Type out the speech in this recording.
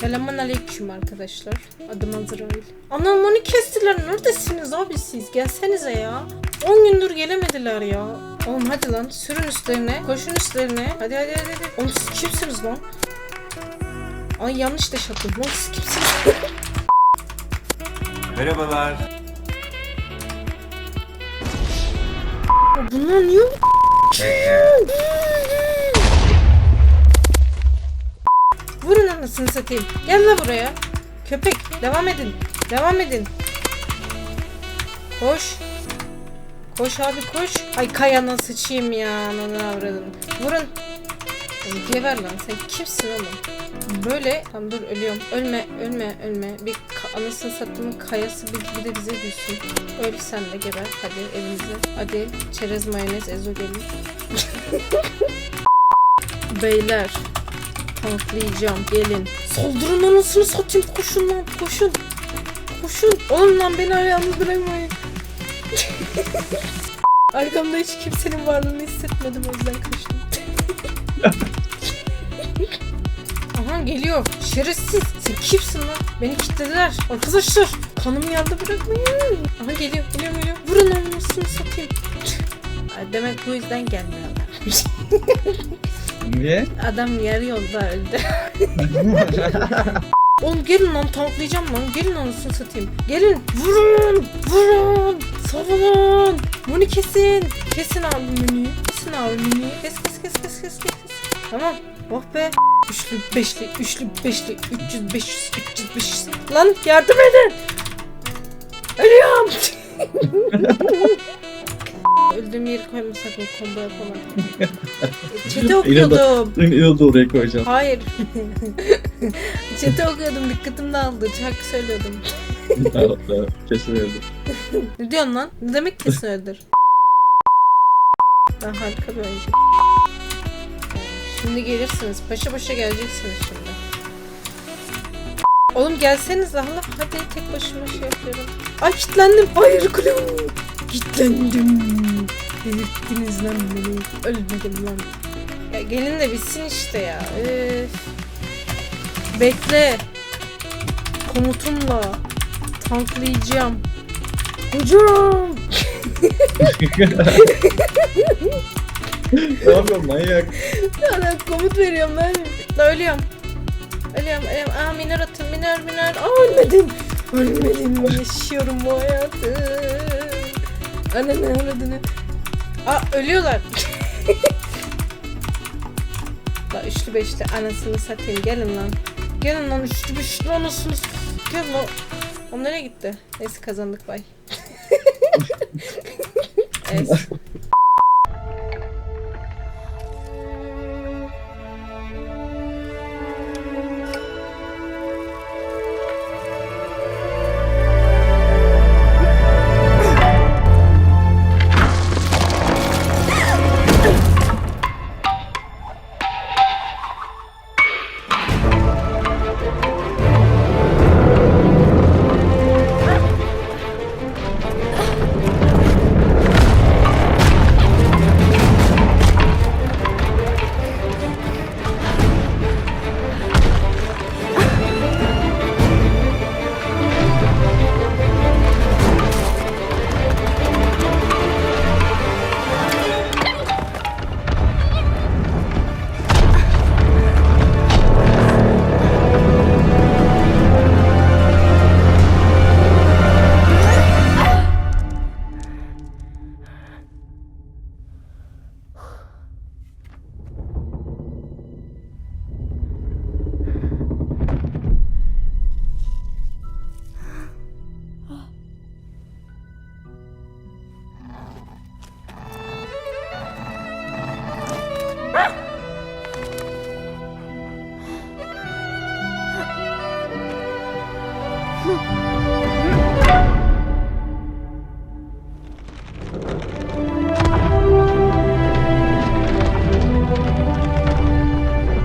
Selamun aleyküm arkadaşlar. Adım Azrail. Anam onu kestiler. Neredesiniz abi siz? Gelsenize ya. 10 gündür gelemediler ya. Oğlum hadi lan sürün üstlerine. Koşun üstlerine. Hadi hadi hadi. hadi. Oğlum siz kimsiniz lan? Ay yanlış deş attım. Lan siz kimsiniz? Merhabalar. Ya Bunlar niye bu Vurun anasını satayım. Gel la buraya. Köpek devam edin. Devam edin. Koş. Koş abi koş. Ay kayana sıçayım ya. Ananı avradın. Vurun. Geber lan sen kimsin oğlum? Böyle tam dur ölüyorum. Ölme ölme ölme. Bir anasını sattığımın kayası bir, bir de bize düşsün. Öl sen de geber. Hadi evimize. Hadi çerez mayonez ezo gelin. Beyler. Tanklayacağım gelin. Saldırın anasını satayım koşun lan koşun. Koşun. Oğlum lan beni yalnız bırakmayın. Arkamda hiç kimsenin varlığını hissetmedim o yüzden kaçtım. Aha geliyor. Şerefsiz. Sen kimsin lan? Beni kilitlediler. Arkadaşlar kanımı yerde bırakmayın. Aha geliyor geliyor geliyor. Vurun anasını satayım. Ay, Demek bu yüzden gelmiyorlar. Niye? Adam yarı yolda öldü. Oğlum gelin lan tanklayacağım lan. Gelin anasını satayım. Gelin. Vurun. Vurun. Savunun. Bunu kesin. Kesin abi Muni. Kesin abi Muni. Kes kes kes kes kes kes. Tamam. Oh be. Üçlü, beşli, üçlü, beşli, 300, 500, 300, 500. Lan yardım edin. Ölüyorum. Öldüğüm yeri koymasak mı combo yapamam. Çete okuyordum. Da oraya koyacağım. Hayır. Çete okuyordum dikkatim dağıldı. Şarkı söylüyordum. evet, evet. Kesin öyle. Ne diyorsun lan? Ne demek kesin öyledir? Ben harika bir oyuncu. Şimdi gelirsiniz. Paşa paşa geleceksiniz şimdi. Oğlum gelseniz Allah. Hadi tek başıma şey yapıyorum. Ay kilitlendim. Hayır kulüm. Kilitlendim. Delirttiniz lan beni. Ölmedim lan. Ya gelin de bitsin işte ya. Üf. Bekle. Komutumla tanklayacağım. Hocam. ne yapıyorsun manyak? Sana komut veriyorum ben. La ölüyorum. Ölüyorum, ölüyorum. Aa miner atın, miner, miner. Aa ölmedim. Ölmedim. Yaşıyorum bu hayatı. Ananı avradını. Aa ölüyorlar. La üçlü beşli anasını satayım. Gelin lan. Gelin lan üçlü beşli anasını. s- Gel lan. O nereye gitti? Neyse kazandık bay. evet.